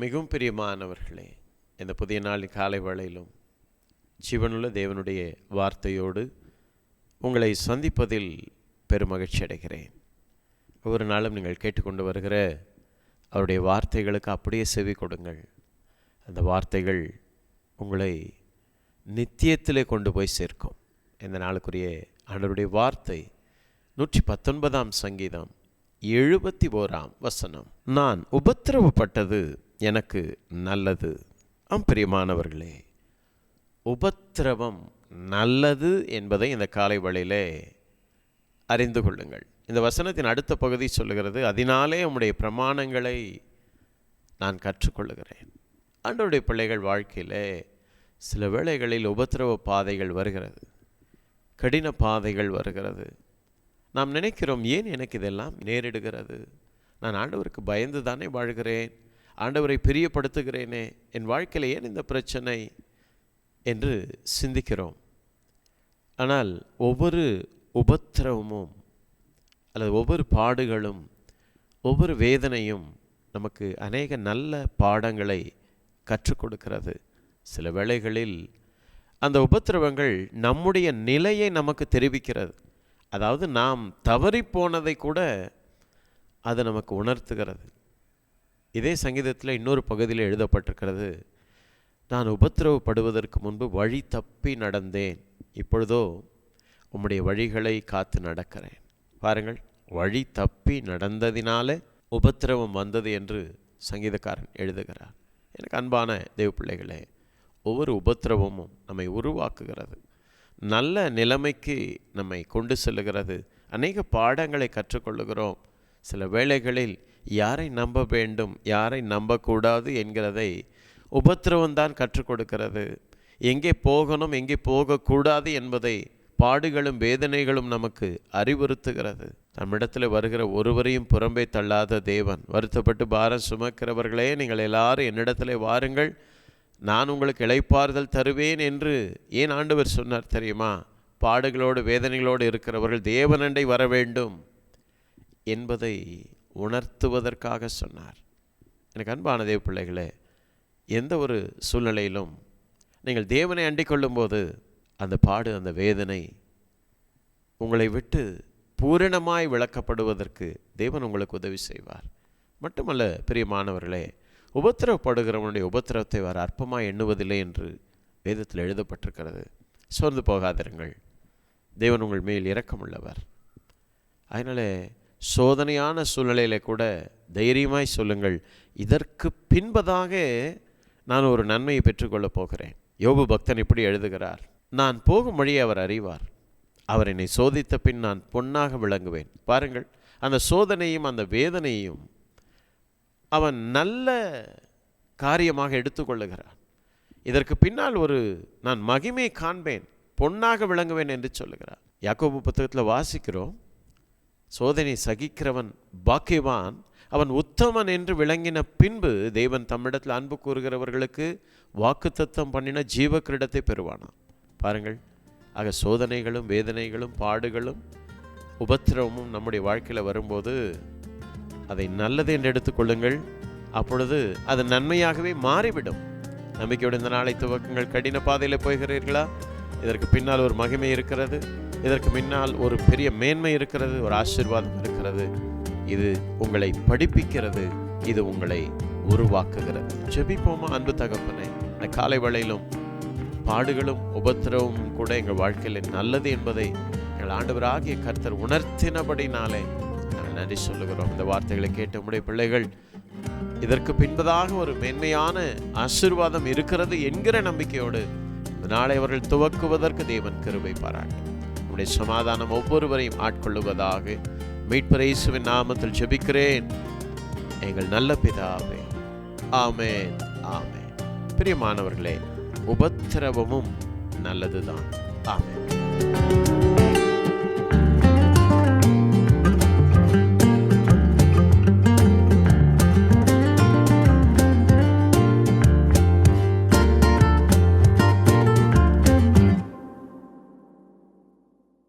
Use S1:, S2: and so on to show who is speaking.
S1: மிகவும் பிரியமானவர்களே இந்த புதிய நாளின் காலை வேளையிலும் ஜீவனுள்ள தேவனுடைய வார்த்தையோடு உங்களை சந்திப்பதில் பெருமகிழ்ச்சி அடைகிறேன். ஒவ்வொரு நாளும் நீங்கள் கேட்டுக்கொண்டு வருகிற அவருடைய வார்த்தைகளுக்கு அப்படியே செவி கொடுங்கள். அந்த வார்த்தைகள் உங்களை நித்தியத்திலே கொண்டு போய் சேர்க்கும். இந்த நாளுக்குரிய ஆண்டவருடைய வார்த்தை நூற்றி பத்தொன்பதாம் சங்கீதம் எழுபத்தி ஓராம் வசனம். நான் உபத்திரவப்பட்டது எனக்கு நல்லது. ஆம் பிரியமானவர்களே உபத்திரவம் நல்லது என்பதை இந்த காலை வழியிலே அறிந்து கொள்ளுங்கள். இந்த வசனத்தின் அடுத்த பகுதி சொல்லுகிறது அதனாலே உம்முடைய பிரமாணங்களை நான் கற்றுக்கொள்ளுகிறேன். ஆண்டவருடைய பிள்ளைகள் வாழ்க்கையிலே சில வேளைகளில் உபத்திரவ பாதைகள் வருகிறது கடின பாதைகள் வருகிறது. நாம் நினைக்கிறோம் ஏன் எனக்கு இதெல்லாம் நேரிடுகிறது? நான் ஆண்டவருக்கு பயந்து தானே வாழ்கிறேன்? ஆண்டவரை பிரியப்படுத்துகிறேனே. என் வாழ்க்கையில் ஏன் இந்த பிரச்சனை என்று சிந்திக்கிறோம். ஆனால் ஒவ்வொரு உபத்திரவமும் அல்லது ஒவ்வொரு பாடுகளும் ஒவ்வொரு வேதனையும் நமக்கு அநேக நல்ல பாடங்களை கற்றுக் கொடுக்கிறது. சில வேளைகளில் அந்த உபத்திரவங்கள் நம்முடைய நிலையை நமக்கு தெரிவிக்கிறது. அதாவது நாம் தவறி போனதை கூட அது நமக்கு உணர்த்துகிறது. இதே சங்கீதத்தில் இன்னொரு பகுதியில் எழுதப்பட்டிருக்கிறது நான் உபத்திரவப்படுவதற்கு முன்பு வழி தப்பி நடந்தேன். இப்பொழுதோ உம்முடைய வழிகளை காத்து நடக்கிறேன். பாருங்கள் வழி தப்பி நடந்ததினாலே உபத்திரவம் வந்தது என்று சங்கீதக்காரன் எழுதுகிறார். எனக்கு அன்பான தெய்வ பிள்ளைகளே ஒவ்வொரு உபத்திரவமும் நம்மை உருவாக்குகிறது. நல்ல நிலைமைக்கு நம்மை கொண்டு செல்லுகிறது. அநேக பாடங்களை கற்றுக்கொள்ளுகிறோம். சில வேளைகளில் யாரை நம்ப வேண்டும் யாரை நம்பக்கூடாது என்கிறதை உபத்திரவம்தான் கற்றுக் கொடுக்கிறது. எங்கே போகணும் எங்கே போகக்கூடாது என்பதை பாடுகளும் வேதனைகளும் நமக்கு அறிவுறுத்துகிறது. நம்மிடத்தில் வருகிற ஒருவரையும் புறம்பே தள்ளாத தேவன். வருத்தப்பட்டு பாரம் சுமக்கிறவர்களே நீங்கள் எல்லாரும் என்னிடத்தில் வாருங்கள். நான் உங்களுக்கு இழைப்பாறுதல் தருவேன் என்று ஏன் ஆண்டவர் சொன்னார் தெரியுமா? பாடுகளோடு வேதனைகளோடு இருக்கிறவர்கள் தேவனண்டை வர வேண்டும் என்பதை உணர்த்துவதற்காக சொன்னார். எனக்கு அன்பான தேவ பிள்ளைகளே எந்த ஒரு சூழ்நிலையிலும் நீங்கள் தேவனை அண்டிக்கொள்ளும்போது அந்த பாடு அந்த வேதனை உங்களை விட்டு பூரணமாய் விளக்கப்படுவதற்கு தேவன் உங்களுக்கு உதவி செய்வார். மட்டுமல்ல பிரியமானவர்களே உபத்திரவப்படுகிறவனுடைய உபத்திரவத்தை வர அற்பமாக எண்ணுவதில்லை என்று வேதத்தில் எழுதப்பட்டிருக்கிறது. சோர்ந்து போகாதிருங்கள். தேவன் உங்கள் மேல் இரக்கமுள்ளவர். அதனாலே சோதனையான சூழ்நிலையில கூட தைரியமாய் சொல்லுங்கள். இதற்கு பின்பதாக நான் ஒரு நன்மையை பெற்றுக்கொள்ளப் போகிறேன். யோபு பக்தன் இப்படி எழுதுகிறார். நான் போகும் வழியை அவர் அறிவார். அவர் என்னை சோதித்த பின் நான் பொன்னாக விளங்குவேன். பாருங்கள் அந்த சோதனையும் அந்த வேதனையும் அவன் நல்ல காரியமாக எடுத்துக்கொள்ளுகிறான் இதற்கு பின்னால் ஒரு நான் மகிமை காண்பேன் பொன்னாக விளங்குவேன் என்று சொல்லுகிறார். யாக்கோபு புத்தகத்தில் வாசிக்கிறோம். சோதனை சகிக்கிறவன் பாக்கியவான். அவன் உத்தமன் என்று விளங்கின பின்பு தேவன் தம்மிடத்தில் அன்பு கூறுகிறவர்களுக்கு வாக்குத்தத்தம் பண்ணின ஜீவ கிரீடத்தை பெறுவானாம். பாருங்கள் ஆக சோதனைகளும் வேதனைகளும் பாடுகளும் உபத்திரவமும் நம்முடைய வாழ்க்கையில் வரும்போது அதை நல்லது என்று எடுத்துக்கொள்ளுங்கள் அப்பொழுது அது நன்மையாகவே மாறிவிடும். நம்பிக்கையோடு இந்த நாளை துவக்கங்கள் கடின பாதையில் போகிறீர்களா? இதற்கு பின்னால் ஒரு மகிமை இருக்கிறது. இதற்கு முன்னால் ஒரு பெரிய மேன்மை இருக்கிறது ஒரு ஆசீர்வாதம் இருக்கிறது. இது உங்களை படிப்பிக்கிறது இது உங்களை உருவாக்குகிறது. ஜெபிப்போமா அன்பு தகப்பனை. இந்த காலை வேளையிலும் பாடுகளும் உபத்திரவும் கூட எங்கள் வாழ்க்கையில் நல்லது என்பதை எங்கள் ஆண்டவராகிய கர்த்தர் உணர்த்தினபடினாலே நாங்கள் நன்றி சொல்லுகிறோம். இந்த வார்த்தைகளை கேட்ட உடைய பிள்ளைகள் இதற்கு பின்பதாக ஒரு மேன்மையான ஆசீர்வாதம் இருக்கிறது என்கிற நம்பிக்கையோடு இந்த நாளை அவர்கள் துவக்குவதற்கு தேவன் கருவை பாராட்டு. உடைய சமாதானம் ஒவ்வொருவரையும் ஆட்கொள்ளுவதாக மீட்பர் இயேசுவின் நாமத்தில் ஜெபிக்கிறேன். எங்கள் நல்ல பிதாவே ஆமேன் ஆமே பிரியமானவர்களே உபத்திரவமும் நல்லதுதான். ஆமென்.